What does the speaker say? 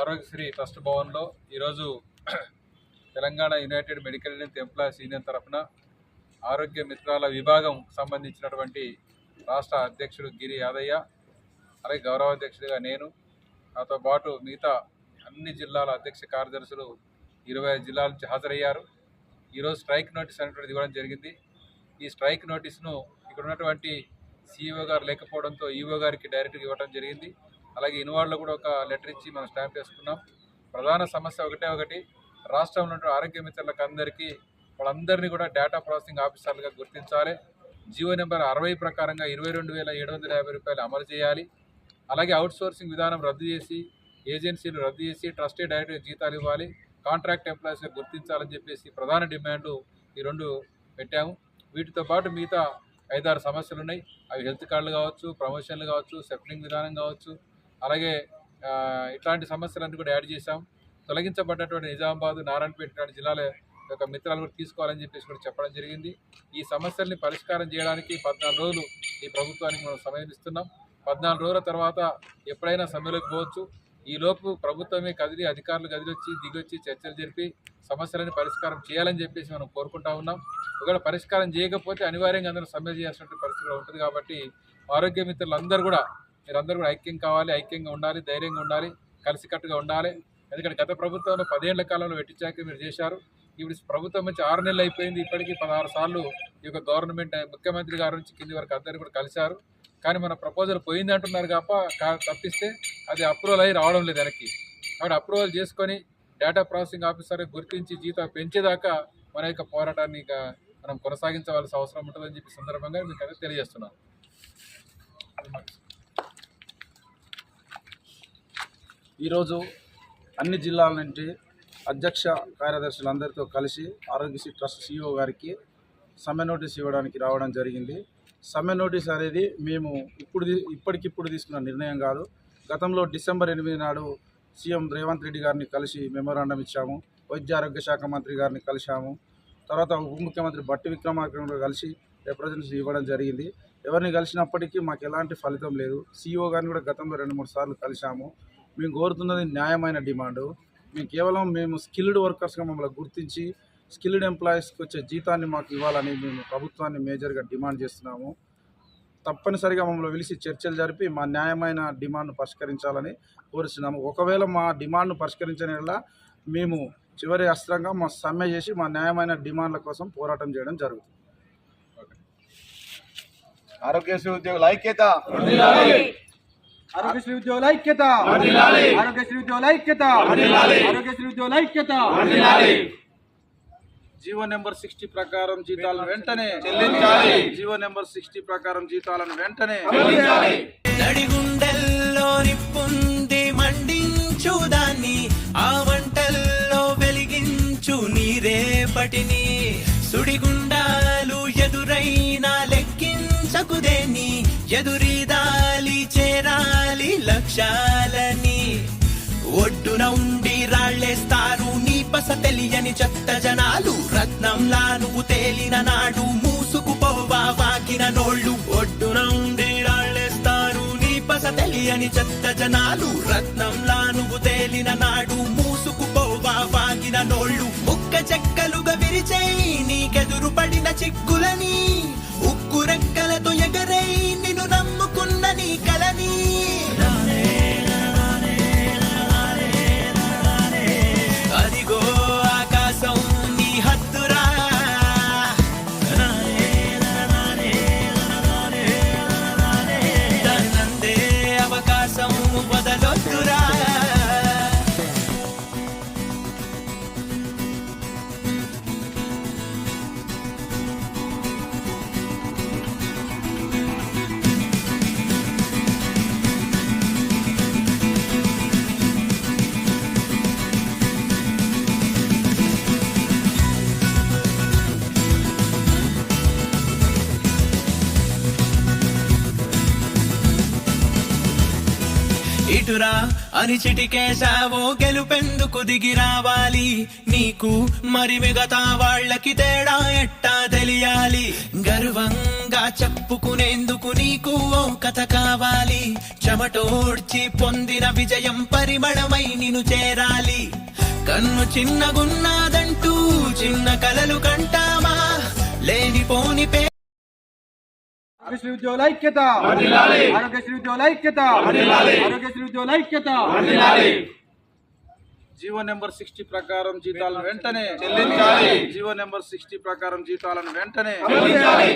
Aarogyasri trust భవన్లో ఈరోజు Telangana united medical union employees union తరఫున ఆరోగ్య మిత్రాల విభాగం సంబంధించినటువంటి రాష్ట్ర అధ్యక్షుడు గిరి యాదయ్య అలాగే గౌరవ అధ్యక్షుడిగా నేను నాతో పాటు మిగతా అన్ని జిల్లాల అధ్యక్ష కార్యదర్శులు ఇరవై ఐదు జిల్లాల నుంచి హాజరయ్యారు. ఈరోజు స్ట్రైక్ నోటీస్ అనేటువంటిది ఇవ్వడం జరిగింది. ఈ స్ట్రైక్ నోటీస్ను ఇక్కడ ఉన్నటువంటి సిఇఓ గారు లేకపోవడంతో ఈఓ గారికి డైరెక్ట్గా ఇవ్వడం జరిగింది. అలాగే ఇన్వార్డ్లో కూడా ఒక లెటర్ ఇచ్చి మనం స్టాంప్ వేసుకున్నాం ప్రధాన సమస్య ఒకటే ఒకటి రాష్ట్రంలో ఆరోగ్య మిత్రులకు అందరికీ వాళ్ళందరినీ కూడా డేటా ప్రాసెసింగ్ ఆఫీసర్లుగా గుర్తించాలి. జియో నెంబర్ అరవై ప్రకారంగా ఇరవై రెండు వేల ఏడు వందల యాభై రూపాయలు అమలు చేయాలి. అలాగే అవుట్ సోర్సింగ్ విధానం రద్దు చేసి ఏజెన్సీలు రద్దు చేసి ట్రస్టీ డైరెక్ట్గా జీతాలు ఇవ్వాలి కాంట్రాక్ట్ ఎంప్లాయీస్గా గుర్తించాలని చెప్పేసి ప్రధాన డిమాండ్లు ఈ రెండు పెట్టాము. వీటితో పాటు మిగతా ఐదారు సమస్యలు ఉన్నాయి. అవి హెల్త్ కార్డులు కావచ్చు ప్రమోషన్లు కావచ్చు సెఫ్లింగ్ విధానం కావచ్చు అలాగే ఇట్లాంటి సమస్యలన్నీ కూడా యాడ్ చేశాం. తొలగించబడ్డటువంటి నిజామాబాద్ నారాయణపేట లాంటి జిల్లాల యొక్క మిత్రాలు కూడా తీసుకోవాలని చెప్పేసి కూడా చెప్పడం జరిగింది. ఈ సమస్యల్ని పరిష్కారం చేయడానికి పద్నాలుగు రోజులు ఈ ప్రభుత్వానికి మనం సమయం ఇస్తున్నాం. పద్నాలుగు రోజుల తర్వాత ఎప్పుడైనా సమ్మెలోకి పోవచ్చు. ఈ లోపు ప్రభుత్వమే కదిలి అధికారులు కదిలొచ్చి దిగొచ్చి చర్చలు జరిపి సమస్యలను పరిష్కారం చేయాలని చెప్పేసి మనం కోరుకుంటా ఉన్నాం. ఒకవేళ పరిష్కారం చేయకపోతే అనివార్యంగా అందరూ సమ్మె చేయాల్సిన పరిస్థితి ఉంటుంది కాబట్టి ఆరోగ్య మిత్రులందరూ కూడా మీరందరూ కూడా ఐక్యం కావాలి ఐక్యంగా ఉండాలి ధైర్యంగా ఉండాలి కలిసికట్టుగా ఉండాలి. ఎందుకంటే గత ప్రభుత్వంలో పదేళ్ళ కాలంలో వెట్టిచాక మీరు చేశారు. ఇప్పుడు ప్రభుత్వం నుంచి ఆరు నెలలు అయిపోయింది. ఇప్పటికీ పదహారు సార్లు ఈ యొక్క గవర్నమెంట్ ముఖ్యమంత్రి గారి నుంచి కింది వరకు అందరూ కూడా కలిశారు. కానీ మన ప్రపోజల్ పోయింది అంటున్నారు కాప తప్పిస్తే అది అప్రూవల్ అయ్యి రావడం లేదు వెనక్కి. కాబట్టి అప్రూవల్ చేసుకొని డేటా ప్రాసెసింగ్ ఆఫీసర్ గుర్తించి జీతం పెంచేదాకా మన యొక్క పోరాటాన్ని ఇక మనం కొనసాగించవలసిన అవసరం ఉంటుందని చెప్పి సందర్భంగా మీకు అయితే తెలియజేస్తున్నాను. ఈరోజు అన్ని జిల్లాల నుండి అధ్యక్ష కార్యదర్శులందరితో కలిసి ఆరోగ్యశ్రీ ట్రస్ట్ సిఇఓ గారికి సమ్మె నోటీస్ ఇవ్వడానికి రావడం జరిగింది. సమ్మె నోటీస్ అనేది మేము ఇప్పుడు ఇప్పటికిప్పుడు తీసుకున్న నిర్ణయం కాదు. గతంలో డిసెంబర్ ఎనిమిది నాడు సీఎం రేవంత్ రెడ్డి గారిని కలిసి మెమోరాండం ఇచ్చాము. వైద్య ఆరోగ్య శాఖ మంత్రి గారిని కలిశాము. తర్వాత ఉప ముఖ్యమంత్రి బట్టి విక్రమార్కను కలిసి రిప్రజెంటేషన్ ఇవ్వడం జరిగింది. ఎవరిని కలిసినప్పటికీ మాకు ఎలాంటి ఫలితం లేదు. సీఈఓ గారిని కూడా గతంలో రెండు మూడు సార్లు కలిశాము. మేము కోరుతున్నది న్యాయమైన డిమాండు. మేము కేవలం మేము స్కిల్డ్ వర్కర్స్గా మమ్మల్ని గుర్తించి స్కిల్డ్ ఎంప్లాయీస్కి వచ్చే జీతాన్ని మాకు ఇవ్వాలని మేము ప్రభుత్వాన్ని మేజర్గా డిమాండ్ చేస్తున్నాము. తప్పనిసరిగా మమ్మల్ని పిలిచి చర్చలు జరిపి మా న్యాయమైన డిమాండ్ను పరిష్కరించాలని కోరుతున్నాము ఒకవేళ మా డిమాండ్ను పరిష్కరించని మేము చివరి అస్త్రంగా మా సమ్మె చేసి మా న్యాయమైన డిమాండ్ల కోసం పోరాటం చేయడం జరుగుతుంది. ఆరోగ్యశ్రీ ఉద్యోగుల ఐక్యత. ఆరోగ్యశ్రీ ఉద్యోగుల ఐక్యత. ఆరోగ్యశ్రీ ఉద్యోగుల ఐక్యత. ఆరోగ్యశ్రీ ఉద్యోగుల ఐక్యత. జీవో నెంబర్ సిక్స్టీ ప్రకారం జీతాలను వెంటనే చెల్లించాలి. జీవో నెంబర్ సిక్స్టీ ప్రకారం జీతాలను వెంటనే నడిగుండెల్లో నిప్పుంది మండించు దాన్ని. ఆ వెలిగించు నీరేపటిని సుడిగుండాలు ఎదురైనా లెక్కించకుదేని ఎదురీదాలి చేరాలి ఒడ్డున ఉండి రాళ్ళేస్తారు నీ బస తెలియని చెత్త జనాలు. రత్నంలా నువ్వు తేలిన నాడు మూసుకుపోవా వాకిన నోళ్ళు. ఒడ్డున ఉండి రాళ్ళేస్తారు నీ బస తెలియని చెత్త జనాలు. రత్నంలా నువ్వు తేలిన నాడు మూసుకుపోవా వాకిన నోళ్ళు. ముక్క చెక్కలుగా విరిచేయి నీకెదురు పడిన చిక్కులని. ఇటురా అని చిటికేశావో గెలుపెందుకు దిగి రావాలి. నీకు మరి మిగతా వాళ్ళకి తేడా ఎట్టా తెలియాలి. గర్వంగా చెప్పుకునేందుకు నీకు ఓ కథ కావాలి. చెమటోడ్చి పొందిన విజయం పరిమళమై నిన్ను చేరాలి. కన్ను చిన్నగున్నాదంటూ చిన్న కలలు కంటామా? లేనిపోని పే ఆరోగ్యశ్రీ ఉద్యోగుల ఐక్యత. ఆరోగ్యశ్రీ ఉద్యోగుల ఐక్యత. ఆరోగ్యశ్రీ ఉద్యోగుల ఐక్యత. జీవో నెంబర్ సిక్స్టీ ప్రకారం జీతాలను వెంటనే చెల్లించాలి. జీవో నెంబర్ సిక్స్టీ ప్రకారం జీతాలను వెంటనే చెల్లించాలి.